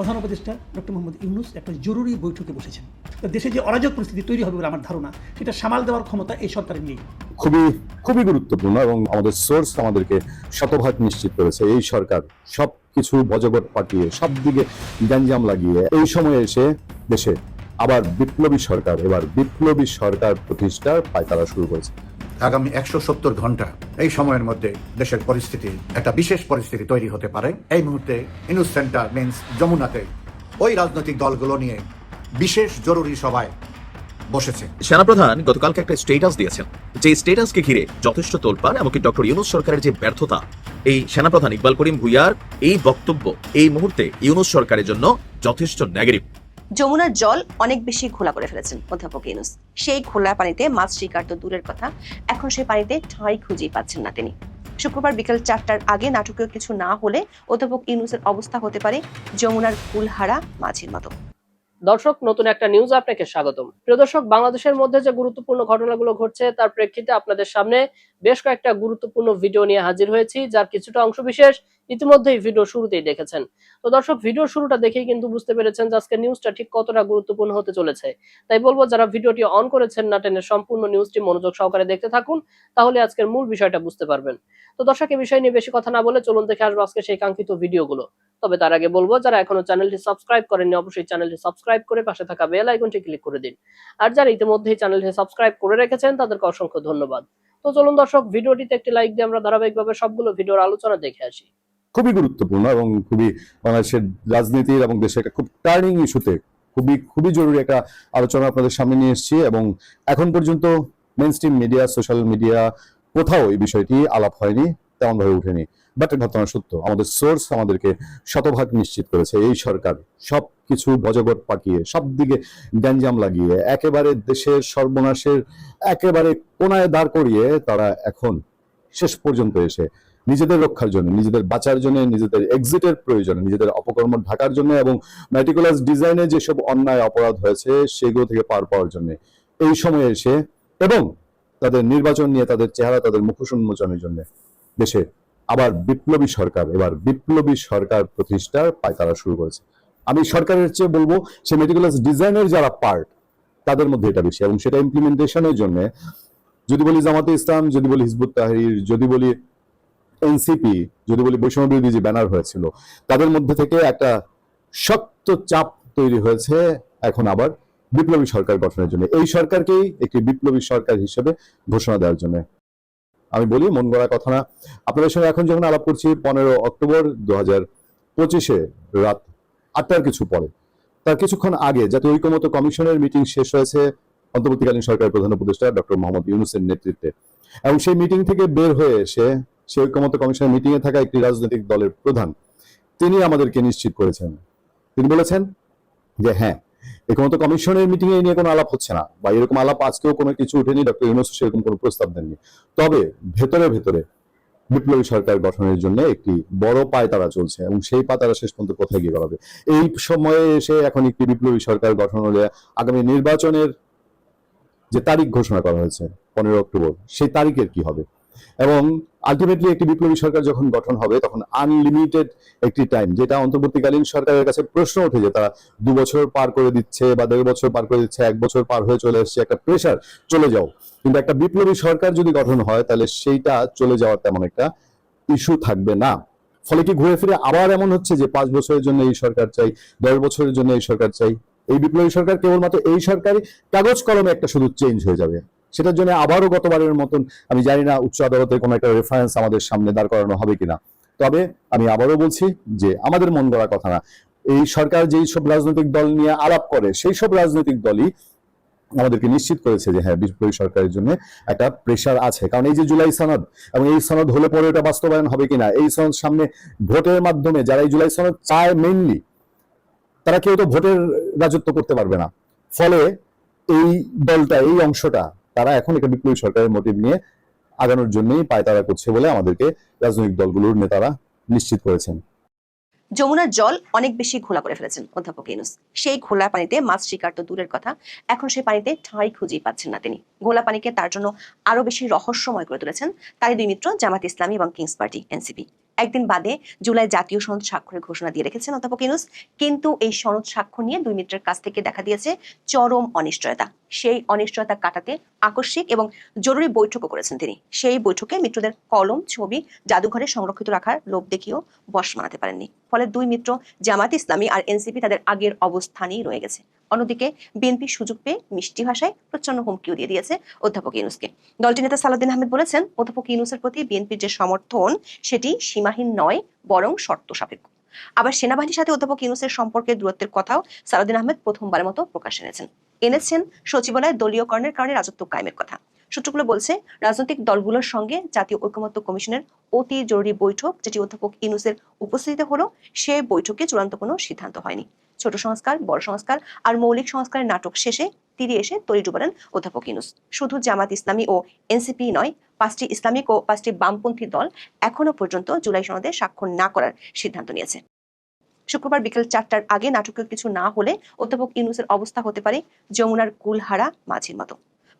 প্রধান উপদেষ্টা ডক্টর মোহাম্মদ ইউনুস একটা জরুরি বৈঠকে বসেছেন। দেশে যে অরাজক পরিস্থিতি তৈরি হবে বলে আমার ধারণা, সেটা সামাল দেওয়ার ক্ষমতা এই সরকারের নেই। খুবই খুবই গুরুত্বপূর্ণ এবং আমাদের সোর্স আমাদেরকে শতভাগ নিশ্চিত করেছে। এই সরকার সব কিছু বজবট পাঠিয়ে সব দিকে গ্যাঞ্জাম লাগিয়ে এই সময়ে এসে দেশে আবার বিপ্লবী সরকার, এবার বিপ্লবী সরকার প্রতিষ্ঠার পায়তারা শুরু করেছে। আগামী একশো সত্তর ঘণ্টা এই সময়ের মধ্যে দেশের পরিস্থিতি, একটা বিশেষ পরিস্থিতি তৈরি হতে পারে। এই মুহূর্তে ইনুস সেন্টার মিন্স যমুনাতে ওই রাজনৈতিক দলগুলো নিয়ে বিশেষ জরুরি সভায় বসেছে। সেনাপ্রধান গতকালকে একটা স্টেটাস দিয়েছেন। যে স্টেটাসকে ঘিরে যথেষ্ট তোলপাড় এমনকি ডক্টর ইউনুস সরকারের যে ব্যর্থতা, এই সেনাপ্রধান ইকবাল করিম ভুইয়ার এই বক্তব্য এই মুহূর্তে ইউনুস সরকারের জন্য যথেষ্ট নেগেটিভ যমুনার জল অনেক বেশি ঘোলা করে ফেলেছেন অধ্যাপক ইউনুস। সেই ঘোলা পানিতে মাছ শিকার তো দূরের কথা, এখন সেই পানিতে ঠাঁই খুঁজেই পাচ্ছেন না তিনি। শুক্রবার বিকেল চারটার আগে নাটকীয় কিছু না হলে অধ্যাপক ইউনুসের অবস্থা হতে পারে যমুনার কুলহারা মাঝির মতো। দর্শক, নতুন একটা নিউজ আপনাকে স্বাগতম। প্রিয় দর্শক, বাংলাদেশের মধ্যে যে গুরুত্বপূর্ণ ঘটনাগুলো ঘটছে, তার প্রেক্ষিতে আপনাদের সামনে বেশ কয়েকটা গুরুত্বপূর্ণ ভিডিও নিয়ে হাজির হয়েছি, যার কিছুটা অংশ বিশেষ ইতিমধ্যেই ভিডিও শুরুতেই দেখেছেন। তো দর্শক, ভিডিও শুরুটা দেখেই কিন্তু বুঝতে পেরেছেন যে আজকে নিউজটা ঠিক কতটা গুরুত্বপূর্ণ হতে চলেছে। তাই বলব, যারা ভিডিওটি অন করেছেন না টেনে সম্পূর্ণ নিউজটি মনোযোগ সহকারে দেখতে থাকুন, তাহলে আজকের মূল বিষয়টা বুঝতে পারবেন। তো দর্শক এই বিষয় নিয়ে বেশি কথা না বলে চলুন দেখে আসব আজকে সেই কাঙ্ক্ষিত ভিডিওগুলো। তবে তার আগে বলব, যারা এখনও চ্যানেলটি সাবস্ক্রাইব করেননি, অবশ্যই চ্যানেলটি সাবস্ক্রাইব করে পাশে থাকা বেল আইকনটি ক্লিক করে দিন। আর যারা ইতিমধ্যেই চ্যানেলটি সাবস্ক্রাইব করে রেখেছেন, তাদেরকে অসংখ্য ধন্যবাদ। তো চলুন দর্শক, ভিডিওটিতে একটি লাইক দিয়ে আমরা ধারাবাহিকভাবে সবগুলো ভিডিওর আলোচনা দেখে আসি। খুবই গুরুত্বপূর্ণ এবং খুবই বাংলাদেশের রাজনীতির এবং দেশের একটা খুব টার্নিং ইস্যুতে খুবই খুবই জরুরি একটা আলোচনা আপনাদের সামনে নিয়ে এসেছি এবং এখন পর্যন্ত mainstream media social media কোথাও এই বিষয়টি আলাপ হয়নি তেমন ভাবে উঠেনি বাট ঘটনা সত্য, আমাদের সোর্স আমাদেরকে শতভাগ নিশ্চিত করেছে, এই সরকার সব কিছু বজবট পাকিয়ে সব দিকে গ্যাঞ্জাম লাগিয়ে, একেবারে দেশের সর্বনাশের, একেবারে কোনায় দাঁড় করিয়ে তারা এখন শেষ পর্যন্ত এসে নিজেদের রক্ষার জন্য, নিজেদের বাঁচার জন্য, নিজেদের এক্সিটের প্রয়োজনে, নিজেদের অপকর্ম ঢাকার জন্য এবং ম্যাটিকুলাস ডিজাইনে যেসব অন্যায় অপরাধ হয়েছে সেগুলো থেকে পার পাওয়ার জন্য। এই সময়ে এসে এবং তাদের নির্বাচন নিয়ে তাদের চেহারা, তাদের মুখোশ উন্মোচনের জন্য দেশে আবার বিপ্লবী সরকার, এবার বিপ্লবী সরকার প্রতিষ্ঠার পায়তারা শুরু করেছে। আমি সরকারের চেয়ে বলব সে মেটিকুলাস ডিজাইনের যারা পার্ট তাদের মধ্যে এটা বেশি এবং সেটা ইমপ্লিমেন্টেশনের জন্য, যদি বলি জামাতে ইসলাম, যদি বলি হিজবুত তাহির যদি বলি এনসিপি, যদি বলি বৈষম্য বিরোধী যে ব্যানার হয়েছিল, তাদের মধ্যে থেকে একটা শক্ত চাপ তৈরি হয়েছে এখন আবার বিপ্লবী সরকার গঠনের জন্য। এই সরকারকেই একটি বিপ্লবী সরকার হিসেবে ঘোষণা দেওয়ার জন্য। আমি বলি, মন গড়া কথা না। আপনাদের সঙ্গে এখন যখন আলাপ করছি, পনেরো অক্টোবর দু হাজার পঁচিশে রাত আটটার কিছু পরে। তার কিছুক্ষণ আগে জাতীয় ঐক্যমত কমিশনের মিটিং শেষ হয়েছে অন্তর্বর্তীকালীন সরকারের প্রধান উপদেষ্টা ডক্টর মোহাম্মদ ইউনুসের নেতৃত্বে। এবং সেই মিটিং থেকে বের হয়ে এসে সেই ঐক্যমত্য কমিশনের মিটিং এ থাকা একটি রাজনৈতিক দলের প্রধান, তিনি আমাদেরকে নিশ্চিত করেছেন। তিনি বলেছেন যে হ্যাঁ ঐক্যমত্য কমিশনের মিটিং এ নিয়ে কোনো আলাপ হচ্ছে না, বা এরকম আলাপ আজকেও কোনো কিছু উঠেনি ডক্টর ইউনুস সেরকম কোনো প্রস্তাব দেননি। তবে ভেতরে ভেতরে বিপ্লবী সরকার গঠনের জন্য একটি বড় পায় তারা চলছে, এবং সেই পা তারা শেষ পর্যন্ত কোথায় গিয়ে গড়াবে। এই সময়ে এসে এখন একটি বিপ্লবী সরকার গঠন হলে আগামী নির্বাচনের যে তারিখ ঘোষণা করা হয়েছে, পনেরো অক্টোবর, সেই তারিখের কি হবে? এবং আলটিমেটলি একটি বিপ্লবী সরকার যখন গঠন হবে, তখন আনলিমিটেড একটি টাইম যেটা অন্তর্বর্তীকালীন সরকারের কাছে প্রশ্ন ওঠে যে তারা দু বছর পার করে দিচ্ছে বা দেড় বছর পার করে দিচ্ছে, এক বছর পার হয়ে চলে এসছে, একটা প্রেশার চলে যাও। কিন্তু একটা বিপ্লবী সরকার যদি গঠন হয়, তাহলে সেইটা চলে যাওয়ার তেমন একটা ইস্যু থাকবে না। ফলে কি ঘুরে ফিরে আবার এমন হচ্ছে যে পাঁচ বছরের জন্য এই সরকার চাই দশ বছরের জন্য এই সরকার চাই? এই বিপ্লবী সরকার কেবলমাত্র এই সরকারি কাগজ কলমে একটা শুধু চেঞ্জ হয়ে যাবে। সেটার জন্য আবারও গতবারের মতন আমি জানি না উচ্চ আদালতের কোনো একটা রেফারেন্স আমাদের সামনে দাঁড় করানো হবে কিনা। তবে আমি আবারও বলছি যে আমাদের মন গড়া কথা না। এই সরকার যেই সব রাজনৈতিক দল নিয়ে আলাপ করে, সেই সব রাজনৈতিক দলই আমাদেরকে নিশ্চিত করেছে যে হ্যাঁ বিপ্লবী সরকারের জন্য একটা প্রেশার আছে। কারণ এই যে জুলাই সনদ, এবং এই সনদ হলে পরে এটা বাস্তবায়ন হবে কিনা, এই সনদ সামনে ভোটের মাধ্যমে যারা এই জুলাই সনদ চায় মেনলি তারা কেউ তো ভোটের রাজত্ব করতে পারবে না। ফলে এই দলটা, এই অংশটা তারা এখন একটা বিপ্লবী সরকারের মোটিভ নিয়ে আগানোর জন্যই পায়তারা করছে বলে আমাদেরকে রাজনৈতিক দলগুলোর নেতারা নিশ্চিত করেছেন। যমুনার জল অনেক বেশি ঘোলা করে ফেলেছেন অধ্যাপক ইউনুস। সেই ঘোলা পানিতে মাছ শিকার তো দূরের কথা, এখন সেই পানিতে ঠাঁই খুঁজেই পাচ্ছেন না তিনি। ঘোলা পানিকে তার জন্য আরও বেশি রহস্যময় করে তুলেছেন তারই দুই মিত্র জামাত ইসলামী এবং কিংস পার্টি, এনসিপি। একদিন বাদে জুলাই জাতীয় সনদ স্বাক্ষরের ঘোষণা দিয়ে রেখেছেন অধ্যাপক ইউনুস। কিন্তু এই সনদ স্বাক্ষর নিয়ে দুই মিত্রের কাছ থেকে দেখা দিয়েছে চরম অনিশ্চয়তা। সেই অনিশ্চয়তা কাটাতে আকস্মিক এবং জরুরি বৈঠকও করেছেন তিনি। সেই বৈঠকে মিত্রদের কলম, ছবি, জাদুঘরে সংরক্ষিত রাখার লোভ দেখিয়েও বশ মানাতে পারেননি। ফলে দুই মিত্র জামাত ইসলামী আর এনসিপি তাদের আগের অবস্থানেই রয়ে গেছে। অন্যদিকে বিএনপি সুযোগ পেয়ে মিষ্টি ভাষায় প্রচণ্ড হুমকিও দিয়ে দিয়েছে অধ্যাপক ইউনুসকে। দলটির নেতা সালাউদ্দিন আহমেদ বলেছেন, অধ্যাপক ইউনুসের প্রতি বিএনপির যে সমর্থন, সেটি সীমাহীন নয়, বরং শর্ত সাপেক্ষ। আবার সেনাবাহিনীর সাথে অধ্যাপক ইউনুসের সম্পর্কের দূরত্বের কথাও সালাউদ্দিন আহমেদ প্রথমবারের মতো প্রকাশ এনেছেন। এনেছেন সচিবালয়ে দলীয়করণের কারণে রাজত্ব কায়েমের কথা। সূত্রগুলো বলছে, রাজনৈতিক দলগুলোর সঙ্গে জাতীয় ঐকমত্য কমিশনের অতি জরুরি বৈঠক, যেটি অধ্যাপক ইউনুসের উপস্থিতিতে হলো, সে বৈঠকে চূড়ান্ত কোনো সিদ্ধান্ত হয়নি। ছোট সংস্কার, বড় সংস্কার আর মৌলিক সংস্কারের নাটক শেষে তীরে এসে তরি ডুবালেন অধ্যাপক ইনুস শুধু জামাত ইসলামী ও এনসিপি নয়, পাঁচটি ইসলামিক ও পাঁচটি বামপন্থী দল এখনও পর্যন্ত জুলাই সনদে স্বাক্ষর না করার সিদ্ধান্ত নিয়েছে। শুক্রবার বিকেল চারটার আগে নাটকীয় কিছু না হলে অধ্যাপক ইউনুসের অবস্থা হতে পারে যমুনার কুলহারা মাঝির মতো।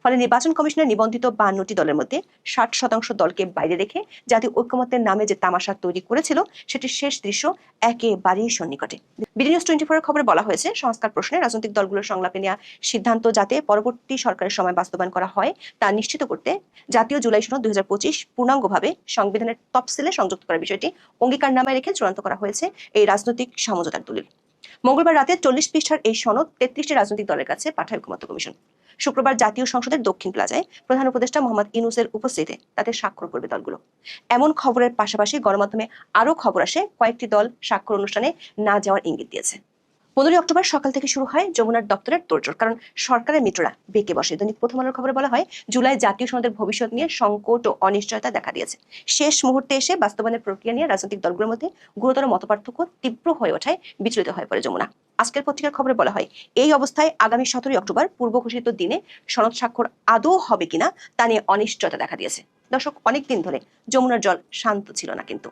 ফলে নির্বাচন কমিশনের নিবন্ধিত বান্নটি দলের মধ্যে ষাট শতাংশ দলকে বাইরে রেখে জাতীয় ঐক্যমত্যের নামে যে তামাশা তৈরি করেছিল, সেটির শেষ দৃশ্য একেবারেই সন্নিকটে। বিডি নিউজ টোয়েন্টি ফোরের খবরে বলা হয়েছে, সংস্কার প্রশ্নে রাজনৈতিক দলগুলোর সংলাপে নেওয়া সিদ্ধান্ত যাতে পরবর্তী সরকারের সময় বাস্তবায়ন করা হয়, তা নিশ্চিত করতে জাতীয় জুলাই সনদ দুই হাজার পঁচিশ পূর্ণাঙ্গভাবে সংবিধানের তফসিলে সংযুক্ত করার বিষয়টি অঙ্গীকারনামায় রেখে চূড়ান্ত করা হয়েছে এই রাজনৈতিক সমঝোতার দলিল। মঙ্গলবার রাতে চল্লিশ পৃষ্ঠার এই সনদ তেত্রিশটি রাজনৈতিক দলের কাছে পাঠায় ঐকমত্য কমিশন। শুক্রবার জাতীয় সংসদের দক্ষিণ প্লাজায় প্রধান উপদেষ্টা মোহাম্মদ ইনুসের উপস্থিতিতে তাতে স্বাক্ষর করবে দলগুলো। এমন খবরের পাশাপাশি গণমাধ্যমে আরও খবর আসে, কয়েকটি দল স্বাক্ষর অনুষ্ঠানে না যাওয়ার ইঙ্গিত দিয়েছে। পনেরোই অক্টোবর সকাল থেকে শুরু হয় যমুনার দপ্তরের তোড়জোড়, কারণ সরকারের মিত্ররা বেঁকে বসে। দৈনিক প্রথম আলোর খবরে বলা হয়, জুলাই জাতীয় সনদের ভবিষ্যৎ নিয়ে সংকট ও অনিশ্চয়তা দেখা দিয়েছে। শেষ মুহূর্তে এসে বাস্তবায়নের প্রক্রিয়া নিয়ে রাজনৈতিক দলগুলোর মধ্যে গুরুতর মতপার্থক্য তীব্র হয়ে ওঠায়, বিচলিত হয়ে পড়ে যমুনা। আজকের পত্রিকার খবরে বলা হয়, এই অবস্থায় আগামী সতেরোই অক্টোবর পূর্ব ঘোষিত দিনে সনদ স্বাক্ষর আদৌ হবে কিনা তা নিয়ে অনিশ্চয়তা দেখা দিয়েছে। দর্শক, অনেকদিন ধরে যমুনার জল শান্ত ছিল না কিন্তু।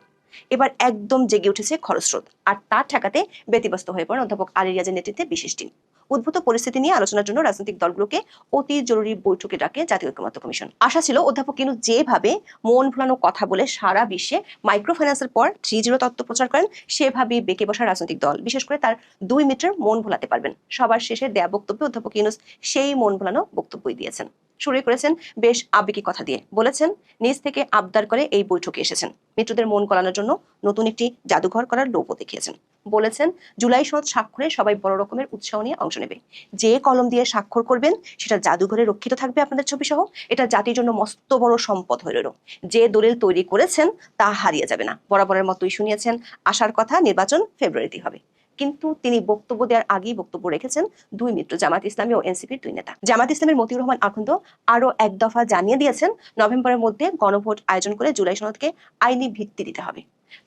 এবার একদম জেগে উঠেছে খরস্রোত, আর তা ঠেকাতে ব্যতিব্যস্ত হয়ে পড়েন অধ্যাপক আলী রিয়াজের নেতৃত্বে বিশেষ টিম। উদ্ভূত পরিস্থিতি নিয়ে আলোচনার জন্য রাজনৈতিক দলগুলোকে অতি জরুরি বৈঠকে ডাকে জাতীয় ঐক্যমত্য কমিশন। আশা ছিল অধ্যাপক কিন্তু যেভাবে মন ভুলানো কথা বলে সারা বিশ্বে মাইক্রো ফাইন্যান্সের পর থ্রি জিরো তত্ত্ব প্রচার করেন সেভাবেই বেঁকে বসা রাজনৈতিক দল। বিশেষ করে তার দুই মিটার মন ভোলাতে পারবেন। সবার শেষে দেয়া বক্তব্যে অধ্যাপক ইউনুস সেই মন ভোলানো বক্তব্যই দিয়েছেন। শুরু করেছেন বেশ আবেগী কথা দিয়ে। বলেছেন, নিজ থেকে আবদার করে এই বৈঠকে এসেছেন। মিত্রদের মন গলানোর জন্য নতুন একটি জাদুঘর করার লোভও দেখিয়েছেন। বলেছেন, জুলাই সনদ স্বাক্ষরে সবাই বড় রকমের উৎসাহ নিয়ে অংশ নেবে। যে কলম দিয়ে স্বাক্ষর করবেন, সেটা জাদুঘরে রক্ষিত থাকবে আপনাদের ছবি সহ এটা জাতির জন্য মস্ত বড় সম্পদ হয়ে রইল। যে দলিল তৈরি করেছেন, তা হারিয়ে যাবে না। বরাবরের মতোই শুনিয়েছেন আসার কথা নির্বাচন ফেব্রুয়ারিতে হবে। কিন্তু তিনি বক্তব্য দেওয়ার আগেই বক্তব্য রেখেছেন দুই মিত্র জামাত ইসলামী ও এনসিপির দুই নেতা। জামাত ইসলামের মতিউর রহমান আখন্দ আরও এক দফা জানিয়ে দিয়েছেন, নভেম্বরের মধ্যে গণভোট আয়োজন করে জুলাই সনদকে আইনি ভিত্তি দিতে হবে।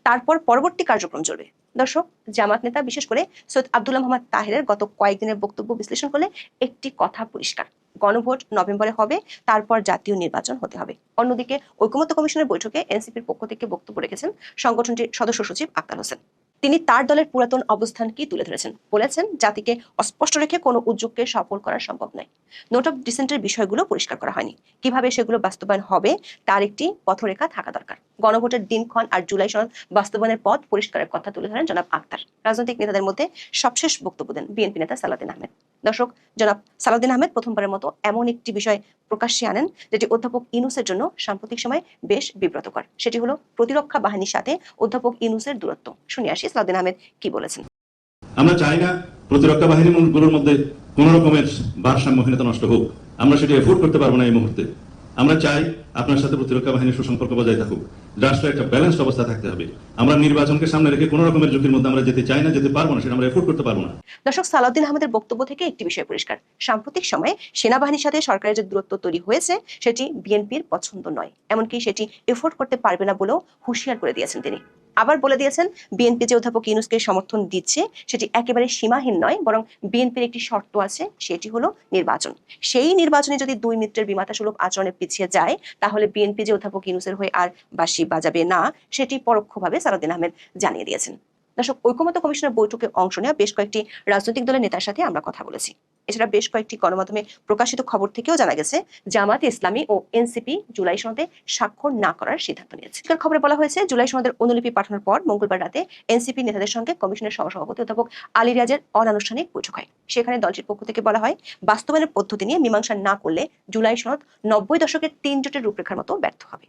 তারপর পরবর্তী কার্যক্রম চলবে। দর্শক, জামাত নেতা বিশেষ করে সৈয়দ আব্দুল্লাহ মোহাম্মদ তাহেরের গত কয়েকদিনের বক্তব্য বিশ্লেষণ করলে একটি কথা পরিষ্কার। গণভোট নভেম্বরে হবে, তারপর জাতীয় নির্বাচন হতে হবে। অন্যদিকে ঐকমত্য কমিশনের বৈঠকে এনসিপির পক্ষ থেকে বক্তব্য রেখেছেন সংগঠনটির সদস্য সচিব আক্তার হোসেন। তিনি তার দলের পুরাতন অবস্থানকেই তুলে ধরেছেন? বলেছেন, জাতিকে অস্পষ্ট রেখে কোনো উদ্যোগকে সফল করা সম্ভব নয়। নোট অফ ডিসেন্টের বিষয়গুলো পরিষ্কার করা হয়নি। কীভাবে সেগুলো বাস্তবায়ন হবে, তার একটি পথরেখা থাকা দরকার। গণভোটের দিনক্ষণ আর জুলাই সনদ বাস্তবায়নের পথ পরিষ্কারের কথা তুলে ধরেন জনাব আক্তার। রাজনৈতিক নেতাদের মধ্যে সবশেষ বক্তব্য দেন বিএনপি নেতা সালাদিন আহমেদ। দর্শক, জনাব সালাউদ্দিন আহমেদ প্রথমবারের মতো এমন একটি বিষয় প্রকাশ্যে আনেন যেটি অধ্যাপক ইনুসের জন্য সাম্প্রতিক সময় বেশ বিব্রতকর। সেটি হলো প্রতিরক্ষা বাহিনীর সাথে অধ্যাপক ইনুসের দূরত্ব। শুনে আসি সালাউদ্দিন আহমেদ কি বলেছেন। আমরা চাই না প্রতিরক্ষা বাহিনীগুলোর মধ্যে কোন রকমের ভারসাম্যহীনতা নষ্ট হোক। আমরা সেটি এফোর্ড করতে পারব না এই মুহূর্তে। আমরা চাই আপনার সাথে প্রতিরক্ষা বাহিনীর সুসম্পর্ক বজায় থাকুক। রাষ্ট্র একটা ব্যালেন্সড অবস্থা থাকতে হবে। আমরা নির্বাচনকে সামনে রেখে কোন রকমের ঝুঁকির মধ্যে আমরা যেতে চাই না, যেতে পারব না, সেটা আমরা এফোর্ড করতে পারব না। দর্শক, সালাউদ্দিন আহমেদের বক্তব্য থেকে একটি বিষয় পরিষ্কার। সাম্প্রতিক সময়ে সেনাবাহিনীর সাথে সরকারের যে দূরত্ব তৈরি হয়েছে, সেটি বিএনপির পছন্দ নয়। এমনকি সেটি এফোর্ড করতে পারবে না বলেও হুঁশিয়ার করে দিয়েছেন তিনি। আবার বলে দিয়েছেন বিএনপি যে অধ্যাপক ইউনুসকে সমর্থন দিচ্ছে, সেটি একেবারে সীমাহীন নয়, বরং বিএনপির একটি শর্ত আছে, সেটি হলো নির্বাচন। সেই নির্বাচনে যদি দুই মিত্রের বিমাতা সুলভ আচরণে পিছিয়ে যায়, তাহলে বিএনপি যে অধ্যাপক ইউনুসের হয়ে আর বাসি বাজাবে না, সেটি পরোক্ষভাবে সালাউদ্দিন আহমেদ জানিয়ে দিয়েছেন। দর্শক ঐকমত্য কমিশনের বৈঠকে অংশ নেওয়া বেশ কয়েকটি রাজনৈতিক দলের নেতার সাথে আমরা কথা বলেছি। এছাড়া বেশ কয়েকটি গণমাধ্যমে প্রকাশিত খবর থেকেও জানা গেছে, জামাতে ইসলামী ও এনসিপি জুলাই সনদে স্বাক্ষর না করার সিদ্ধান্ত নিয়েছে। খবরে বলা হয়েছে, জুলাই সনদের অনুলিপি পাঠানোর পর মঙ্গলবার রাতে এনসিপি নেতাদের সঙ্গে কমিশনের সহসভাপতি অধ্যাপক আলী রাজের অনানুষ্ঠানিক বৈঠক হয়। সেখানে দলটির পক্ষ থেকে বলা হয়, বাস্তবায়নের পদ্ধতি নিয়ে মীমাংসা না করলে জুলাই সনদ নব্বই দশকের তিন জোটের রূপরেখার মতো ব্যর্থ হবে।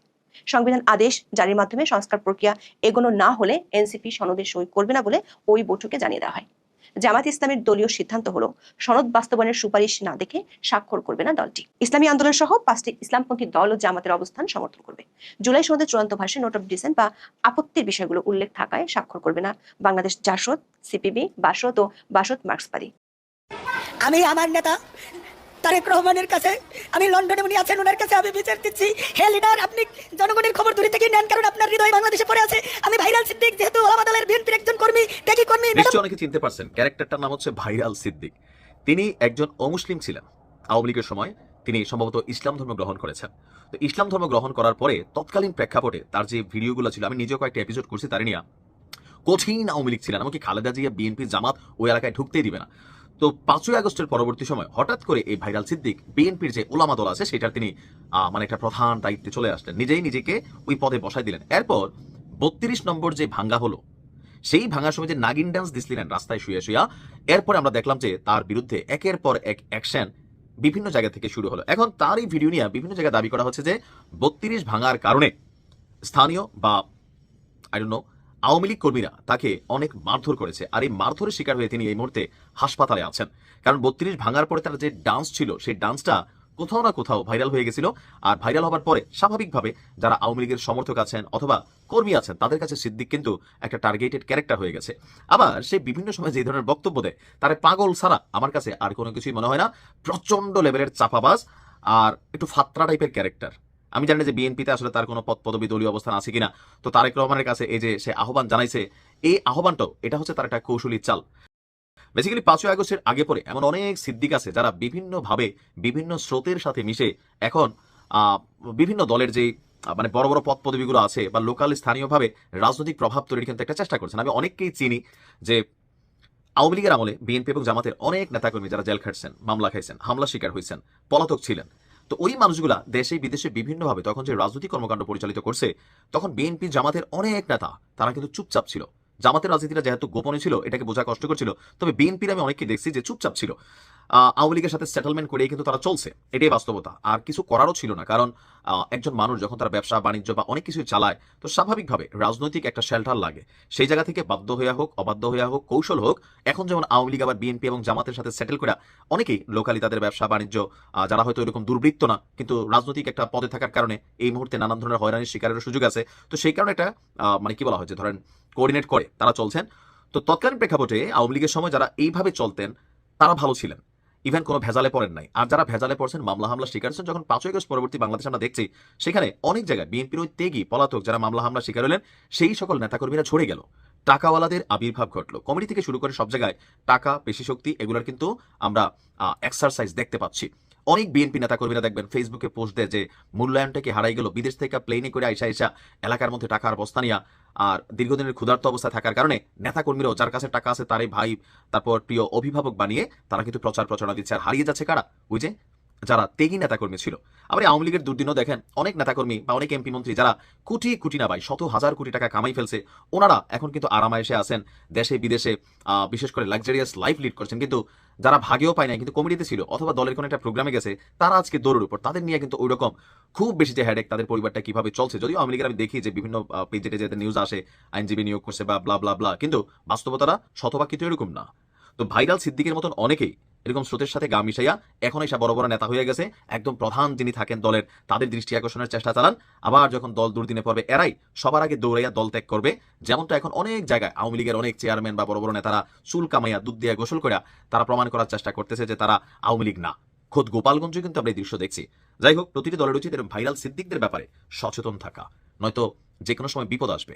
সংবিধান আদেশ জারির মাধ্যমে সংস্কার প্রক্রিয়া এগোনো না হলে এনসিপি সনদে সই করবে না বলে ওই বৈঠকে জানিয়ে দেওয়া হয়। জামাত ইসলামের দলীয় সিদ্ধান্ত হলো, সনদ বাস্তবায়নের সুপারিশ না দেখে স্বাক্ষর করবে না দলটি। ইসলামী আন্দোলন সহ পাঁচটি ইসলামপন্থী দল ও জামাতের অবস্থান সমর্থন করবে। জুলাই সনদের চূড়ান্ত ভাষায় নোট অফ ডিসেন্ট বা আপত্তির বিষয়গুলো উল্লেখ থাকায় স্বাক্ষর করবে না বাংলাদেশ জাসদ, সিপিবি, বাসদ ও বাসদ মার্ক্সবাদী। আমি আমার নেতা তারেক রহমানের কাছে, আমি লন্ডনে উনি আছেন ওনার কাছে আমি বিচার দিচ্ছি। হে লিডার, আপনি জনগণের খবর দূরে থেকে নেন, কারণ আপনার হৃদয় বাংলাদেশে পড়ে আছে। আমি ভাইরাল সিদ্দিক, যেহেতু ওলামা দলের বিএনপির একজন কর্মী ত্যাগী কর্মী নিশ্চয়ই অনেকে চিনতে পারছেন, ক্যারেক্টারটার নাম হচ্ছে ভাইরাল সিদ্দিক। তিনি একজন অমুসলিম ছিলেন। আওয়ামী লীগের সময় তিনি সম্ভবত ইসলাম ধর্ম গ্রহণ করেছেন। তো ইসলাম ধর্ম গ্রহণ করার পরে তৎকালীন প্রেক্ষাপটে তার যে ভিডিওগুলো ছিল, আমি নিজেও কয়েকটা এপিসোড করছি তার নিয়ে কঠিন আওয়ামী লীগ ছিলেন। এমনকি খালেদা জিয়া বিএনপি জামাত ওই এলাকায় ঢুকতেই দিবে না। তো পাঁচই আগস্টের পরবর্তী সময় হঠাৎ করে এই ভাইরাল সিদ্দিক বিএনপির যে ওলামা দল আছে, সেটার তিনি মানে একটা প্রধান দায়িত্বে চলে আসলেন। নিজেই নিজেকে ওই পদে বসাই দিলেন। এরপর বত্রিশ নম্বর যে ভাঙ্গা হলো, সেই ভাঙার সময় যে নাগিন ডান্স দিছিলেন রাস্তায় শুয়ে শুয়া, এরপরে আমরা দেখলাম যে তার বিরুদ্ধে একের পর এক অ্যাকশন বিভিন্ন জায়গা থেকে শুরু হলো। এখন তার এই ভিডিও নিয়ে বিভিন্ন জায়গায় দাবি করা হচ্ছে যে বত্রিশ ভাঙার কারণে স্থানীয় বা আই নো আওয়ামী লীগ কর্মীরা তাকে অনেক মারধর করেছে আর এই মারধরের শিকার হয়ে তিনি এই মুহূর্তে হাসপাতালে আছেন। কারণ বত্রিশ ভাঙার পরে তার যে ডান্স ছিল, সেই ডান্সটা কোথাও না কোথাও ভাইরাল হয়ে গেছিল আর ভাইরাল হবার পরে স্বাভাবিকভাবে যারা আওয়ামী লীগের সমর্থক আছেন অথবা কর্মী আছেন, তাদের কাছে সিদ্দিক কিন্তু একটা টার্গেটেড ক্যারেক্টার হয়ে গেছে। আবার সে বিভিন্ন সময় যে ধরনের বক্তব্য দেয়, তার পাগল ছাড়া আমার কাছে আর কোনো কিছুই মনে হয় না। প্রচণ্ড লেভেলের চাপাবাজ আর একটু ফাত্রা টাইপের ক্যারেক্টার আমি জানি যে বিএনপিতে আসলে তার কোনো পদ পদবী দলীয় অবস্থান আছে কিনা। তো তারেক রহমানের কাছে এই যে সে আহ্বান জানাইছে, এই আহ্বানটাও, এটা হচ্ছে তার একটা কৌশলী চাল। বেসিক্যালি পাঁচই আগস্টের আগে পরে এমন অনেক সিদ্দিক আছে যারা বিভিন্নভাবে বিভিন্ন স্রোতের সাথে মিশে এখন বিভিন্ন দলের যে মানে বড় বড় পদ পদবীগুলো আছে বা লোকাল স্থানীয়ভাবে রাজনৈতিক প্রভাব তৈরির কিন্তু একটা চেষ্টা করছেন। আমি অনেককেই চিনি যে আওয়ামী লীগের আমলে বিএনপি এবং জামাতের অনেক নেতাকর্মী যারা জেল খাটছেন, মামলা খাইছেন, হামলা শিকার হয়েছেন পলাতক ছিলেন। তো ওই মানুষগুলা দেশে, বিদেশে বিভিন্নভাবে তখন যে রাজনৈতিক কর্মকাণ্ড পরিচালিত করছে, তখন বিএনপি জামাতের অনেক নেতা, তারা কিন্তু চুপচাপ ছিল। জামাতের রাজনীতিটা যেহেতু গোপনে ছিল, এটাকে বোঝা কষ্ট করছিল তবে বিএনপির আমি অনেককে দেখছি যে চুপচাপ ছিল। আওয়ামী লীগের সাথে সেটেলমেন্ট করেই কিন্তু তারা চলছে। এটাই বাস্তবতা। আর কিছু করারও ছিল না, কারণ একজন মানুষ যখন তার ব্যবসা, বাণিজ্য বা অনেক কিছু চালায়, তো স্বাভাবিকভাবে রাজনৈতিক একটা শেল্টার লাগে। সেই জায়গা থেকে বাধ্য হইয়া হোক, অবাধ্য হইয়া হোক, কৌশল হোক, এখন যেমন আওয়ামী লীগ আবার বিএনপি এবং জামাতের সাথে সেটেল করা অনেকেই লোকালি তাদের ব্যবসা, বাণিজ্য যারা হয়তো এরকম দুর্বৃত্ত না, কিন্তু রাজনৈতিক একটা পদে থাকার কারণে এই মুহূর্তে নানান ধরনের হয়রানির শিকারের সুযোগ আছে। তো সেই কারণে একটা মানে কি বলা হয় যে ধরেন কোঅর্ডিনেট করে তারা চলছেন। তো তৎকালীন প্রেক্ষাপটে আওয়ামী লীগের সময় যারা এইভাবে চলতেন, তারা ভালো ছিলেন। ইভেন কোনো ভেজালে পড়েন নাই। আর যারা ভেজালে পড়ছেন, মামলা হামলা শিকার হচ্ছেন যখন পাঁচই আগস্ট পরবর্তী বাংলাদেশ আমরা দেখছি, সেখানে অনেক জায়গায় বিএনপির ওই তেগি পলাতক যারা মামলা হামলা শিকার হলেন, সেই সকল নেতাকর্মীরা ঝরে গেল। টাকাওয়ালাদের আবির্ভাব ঘটলো। কমিটি থেকে শুরু করে সব জায়গায় টাকা, পেশি শক্তি, এগুলোর কিন্তু আমরা এক্সারসাইজ দেখতে পাচ্ছি। অনেক বিএনপি নেতাকর্মীরা দেখবেন ফেসবুকে পোস্ট দেয় যে, মূল্যায়নটাকে হারাই গেল। বিদেশ থেকে প্লেনে করে আইসা আইসা এলাকার মধ্যে টাকার বস্তা নিয়া আর দীর্ঘদিনের ক্ষুধার্ত অবস্থায় থাকার কারণে নেতাকর্মীরাও যার কাছে টাকা আছে তারই ভাই, তারপর প্রিয় অভিভাবক বানিয়ে তারা কিন্তু প্রচার প্রচারণা দিচ্ছে। আর হারিয়ে যাচ্ছে কারা? ওই যে যারা তেগি নেতাকর্মী ছিল। আবার আওয়ামী লীগের দুর্দিনও দেখেন, অনেক নেতাকর্মী বা অনেক এমপি মন্ত্রী যারা কোটি কোটি না ভাই, শত হাজার কোটি টাকা কামাই ফেলছে, ওনারা এখন কিন্তু আরামায়েশে আছেন, দেশে, বিদেশে বিশেষ করে লাক্সারিয়াস লাইফ লিড করছেন। কিন্তু যারা ভাগেও পায় না কিন্তু কমিটিতে ছিল অথবা দলের কোনো একটা প্রোগ্রামে গেছে, তারা আজকে দৌড়ের উপর। তাদের নিয়ে কিন্তু ওইরকম খুব বেশি যে হেডেক তাদের পরিবারটা কীভাবে চলছে। যদিও আওয়ামী লীগের আমি দেখি যে বিভিন্ন পেজে টেজে নিউজ আসে, আইনজীবী নিয়োগ করছে বা ব্লা ব্লা ব্লা কিন্তু বাস্তবতারা শতভাগ কিন্তু এরকম না। তো ভাইরাল সিদ্দিকের মতন অনেকেই এরকম স্রোতের সাথে গা মিশাইয়া এখন এসে বড় বড় নেতা হয়ে গেছে। একদম প্রধান যিনি থাকেন দলের, তাদের দৃষ্টি আকর্ষণের চেষ্টা চালান। আবার যখন দল দুর্দিনে পড়বে, এরাই সবার আগে দৌড়াইয়া দল ত্যাগ করবে। যেমনটা এখন অনেক জায়গায় আওয়ামী লীগের অনেক চেয়ারম্যান বা বড় বড় নেতারা চুল কামাইয়া, দুধ দিয়ে গোসল করিয়া তারা প্রমাণ করার চেষ্টা করতেছে যে তারা আওয়ামী লীগ না। খোদ গোপালগঞ্জে কিন্তু আমরা এই দৃশ্য দেখছি। যাই হোক, প্রতিটি দলের উচিত এরকম ভাইরাল সিদ্দিকদের ব্যাপারে সচেতন থাকা। নয়তো যে কোনো সময় বিপদ আসবে।